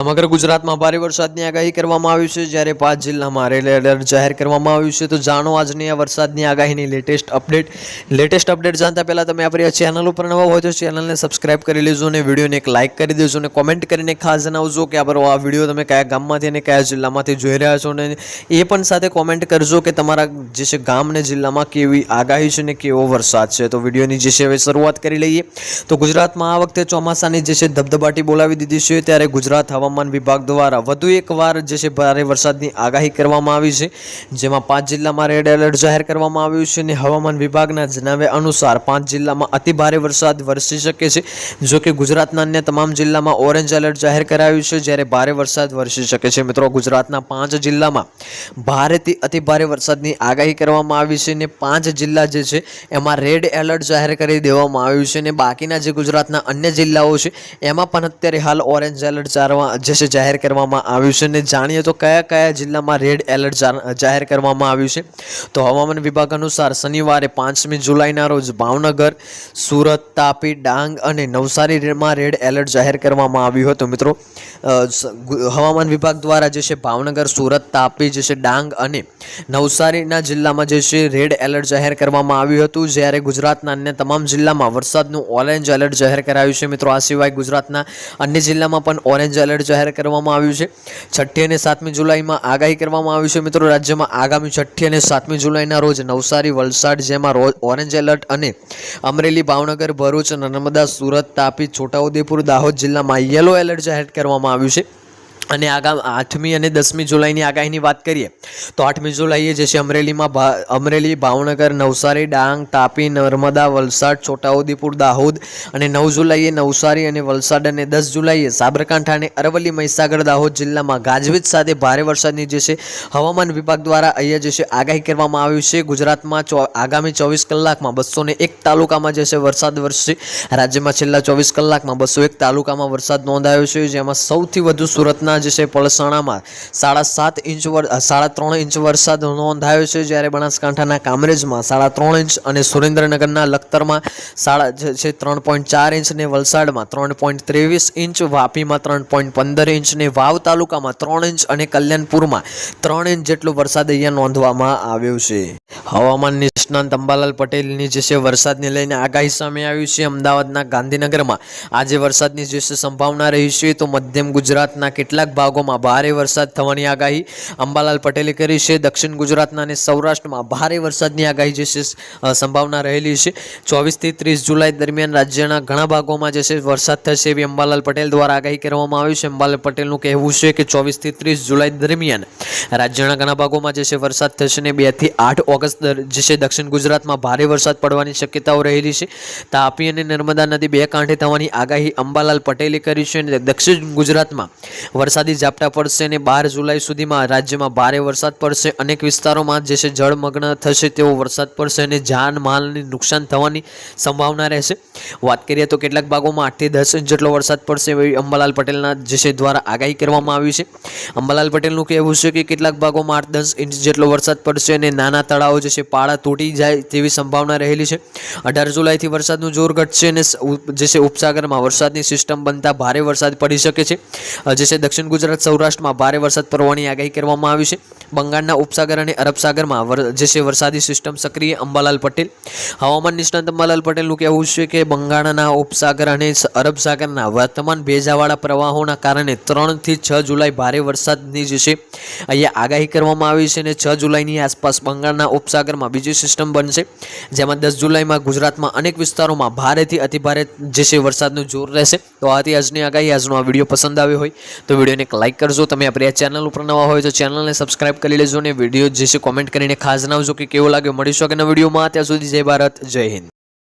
સમગ્ર ગુજરાતમાં ભારે વરસાદની આગાહી કરવામાં આવી છે. જ્યારે પાંચ જિલ્લામાં રેડ એલર્ટ જાહેર કરવામાં આવ્યું છે, તો જાણો આજની આ વરસાદની આગાહીની લેટેસ્ટ અપડેટ. લેટેસ્ટ અપડેટ જાણતા પહેલાં તમે આપણી આ ચેનલ ઉપર નવા હોય તો ચેનલને સબસ્ક્રાઇબ કરી લેજો અને વિડીયોને એક લાઇક કરી દેજો અને કોમેન્ટ કરીને ખાસ જણાવજો કે આપણો આ વીડિયો તમે કયા ગામમાંથી અને કયા જિલ્લામાંથી જોઈ રહ્યા છો અને એ પણ સાથે કોમેન્ટ કરજો કે તમારા જે છે ગામ અને જિલ્લામાં કેવી આગાહી છે ને કેવો વરસાદ છે. તો વિડીયોની જે છે હવે શરૂઆત કરી લઈએ. તો ગુજરાતમાં આ વખતે ચોમાસાની જે છે ધબધબાટી બોલાવી દીધી છે. ત્યારે ગુજરાત હવામાન વિભાગ દ્વારા વધુ એકવાર જે છે ભારે વરસાદની આગાહી કરવામાં આવી છે. જેમાં પાંચ જિલ્લામાં રેડ એલર્ટ જાહેર કરવામાં આવ્યું છે અને હવામાન વિભાગના જણાવ્યા અનુસાર પાંચ જિલ્લામાં અતિ ભારે વરસાદ વરસી શકે છે. જો કે ગુજરાતના અન્ય તમામ જિલ્લામાં ઓરેન્જ એલર્ટ જાહેર કરાયું છે, જ્યારે ભારે વરસાદ વરસી શકે છે. મિત્રો, ગુજરાતના પાંચ જિલ્લામાં ભારેથી અતિ ભારે વરસાદની આગાહી કરવામાં આવી છે અને પાંચ જિલ્લા જે છે એમાં રેડ એલર્ટ જાહેર કરી દેવામાં આવ્યું છે અને બાકીના જે ગુજરાતના અન્ય જિલ્લાઓ છે, એમાં પણ અત્યારે હાલ ઓરેન્જ એલર્ટ જારવા જે છે જાહેર કરવામાં આવ્યું છે ને જાણીએ તો કયા કયા જિલ્લામાં રેડ એલર્ટ જાહેર કરવામાં આવ્યું છે? તો હવામાન વિભાગ અનુસાર શનિવારે પાંચમી જુલાઈના રોજ ભાવનગર, સુરત, તાપી, ડાંગ અને નવસારીમાં રેડ એલર્ટ જાહેર કરવામાં આવ્યું હતું. મિત્રો હવામાન વિભાગ દ્વારા જે છે ભાવનગર, સુરત, તાપી, જે છે ડાંગ અને નવસારીના જિલ્લામાં જે છે રેડ એલર્ટ જાહેર કરવામાં આવ્યું હતું. જ્યારે ગુજરાતના અન્ય તમામ જિલ્લામાં વરસાદનું ઓરેન્જ એલર્ટ જાહેર કરાયું છે. મિત્રો, આ સિવાય ગુજરાતના અન્ય જિલ્લામાં પણ ઓરેન્જ એલર્ટ જાહેર કરવામાં આવ્યું છે. છઠ્ઠી અને સાતમી જુલાઈમાં આગાહી કરવામાં આવી છે મિત્રો. રાજ્યમાં આગામી છઠ્ઠી અને સાતમી જુલાઈના રોજ નવસારી, વલસાડ જેમાં રોજ ઓરેન્જ એલર્ટ અને અમરેલી, ભાવનગર, ભરૂચ, નર્મદા, સુરત, તાપી, છોટાઉદેપુર, દાહોદ જિલ્લામાં યલો એલર્ટ જાહેર કરવામાં આવ્યું છે. અને આગામ આઠમી અને દસમી જુલાઈની આગાહીની વાત કરીએ, તો આઠમી જુલાઈએ જે છે અમરેલીમાં અમરેલી, ભાવનગર, નવસારી, ડાંગ, તાપી, નર્મદા, વલસાડ, છોટાઉદેપુર, દાહોદ અને નવ જુલાઈએ નવસારી અને વલસાડ અને દસ જુલાઈએ સાબરકાંઠા અને અરવલ્લી, મહીસાગર, દાહોદ જિલ્લામાં ગાજવીજ સાથે ભારે વરસાદની જે છે હવામાન વિભાગ દ્વારા અહીંયા જે છે આગાહી કરવામાં આવી છે. ગુજરાતમાં આગામી ચોવીસ કલાકમાં બસો એક તાલુકામાં જે છે વરસાદ વરસશે. રાજ્યમાં છેલ્લા ચોવીસ કલાકમાં બસો એક તાલુકામાં વરસાદ નોંધાયો છે, જેમાં સૌથી વધુ સુરતના જે છે પલસાણામાં. સાડા સાત ઇંચ સાડા ત્રણ ઇંચ વરસાદ નોંધાયો છે જ્યારે બનાસકાંઠાના કામરેજમાં સાડા ત્રણ ઇંચ અને સુરેન્દ્રનગરના લખતરમાં સાડા છે ત્રણ પોઈન્ટ ચાર ઇંચ ને વલસાડમાં ત્રણ પોઈન્ટ ત્રેવીસ ઇંચ, વાપીમાં ત્રણ પોઈન્ટ પંદર ઇંચ ને વાવ તાલુકામાં ત્રણ ઇંચ અને કલ્યાણપુરમાં ત્રણ ઇંચ જેટલો વરસાદ અહીંયા નોંધવામાં આવ્યો છે. હવામાન નિષ્ણાંત અંબાલાલ પટેલની જે છે વરસાદને લઈને આગાહી સામે આવ્યું છે. અમદાવાદના ગાંધીનગરમાં આજે વરસાદની જે સંભાવના રહી છે તો મધ્યમ ગુજરાતના કેટલાક ભાગોમાં ભારે વરસાદ થવાની આગાહી અંબાલાલ પટેલે કરી છે. દક્ષિણ ગુજરાતના અને સૌરાષ્ટ્રમાં ભારે વરસાદની આગાહી જે છે સંભાવના રહેલી છે. ચોવીસથી ત્રીસ જુલાઈ દરમિયાન રાજ્યના ઘણા ભાગોમાં જે છે, વરસાદ થશે એવી અંબાલાલ પટેલ દ્વારા આગાહી કરવામાં આવી છે. અંબાલાલ પટેલનું કહેવું છે કે ચોવીસથી ત્રીસ જુલાઈ દરમિયાન રાજ્યના ઘણા ભાગોમાં જે છે, વરસાદ થશે ને બેથી આઠ ઓગસ્ટ જે છે, દક્ષિણ ગુજરાતમાં ભારે વરસાદ પડવાની શક્યતાઓ રહેલી છે. તાપી અને નર્મદા નદી બે કાંઠે થવાની આગાહી અંબાલાલ પટેલે કરી છે અને દક્ષિણ ગુજરાતમાં વરસાદી ઝાપટા પડશે અને બાર જુલાઈ સુધીમાં રાજ્યમાં ભારે વરસાદ પડશે. અનેક વિસ્તારોમાં જે છે જળમગ્ન થશે તેવો વરસાદ પડશે અને જાન માલની નુકસાન થવાની સંભાવના રહેશે. વાત કરીએ તો કેટલાક ભાગોમાં આઠથી દસ ઇંચ જેટલો વરસાદ પડશે એવી અંબાલાલ પટેલના જે છે દ્વારા આગાહી કરવામાં આવી છે. અંબાલાલ પટેલનું કહેવું છે કે કેટલાક ભાગોમાં આઠ દસ ઇંચ જેટલો વરસાદ પડશે અને નાના તળાવો જે છે પાળા તૂટી જાય તેવી સંભાવના રહેલી છે. અઢાર જુલાઈથી વરસાદનું જોર ઘટશે અને જે છે ઉપસાગરમાં વરસાદની સિસ્ટમ બનતા ભારે વરસાદ પડી શકે છે. જે છે દક્ષિણ ગુજરાત સૌરાષ્ટ્રમાં ભારે વરસાદ પડવાની આગાહી કરવામાં આવી છે. બંગાળના ઉપસાગર અને અરબ સાગરમાં જે છે વરસાદી સિસ્ટમ સક્રિય, અંબાલાલ પટેલ. હવામાન નિષ્ણાંત અંબાલાલ પટેલનું કહેવું છે કે બંગાળના ઉપસાગર અને અરબસાગરના અરબ સાગરના વર્તમાન ભેજાવાળા પ્રવાહોના કારણે ત્રણથી છ જુલાઈ ભારે વરસાદની જે છે, અહીંયા આગાહી કરવામાં આવી છે અને છ જુલાઈની આસપાસ બંગાળના ઉપસાગરમાં બીજી સિસ્ટમ બનશે, જેમાં દસ જુલાઈમાં ગુજરાતમાં અનેક વિસ્તારોમાં ભારેથી અતિભારે જે છે વરસાદનું જોર રહેશે. તો આથી આજની આગાહી, આજનો આ વીડિયો પસંદ આવ્યો હોય તો વિડીયોને એક લાઇક કરજો. તમે આપણી આ ચેનલ ઉપર નવા હોય તો ચેનલને સબસ્ક્રાઇબ કરી લેજો અને વીડિયો જે છે કોમેન્ટ કરીને ખાસ જણાવજો કે કેવો લાગ્યો. મળીશું આગળના વિડીયોમાં. ત્યાં સુધી જય ભારત, જય હિન્દ.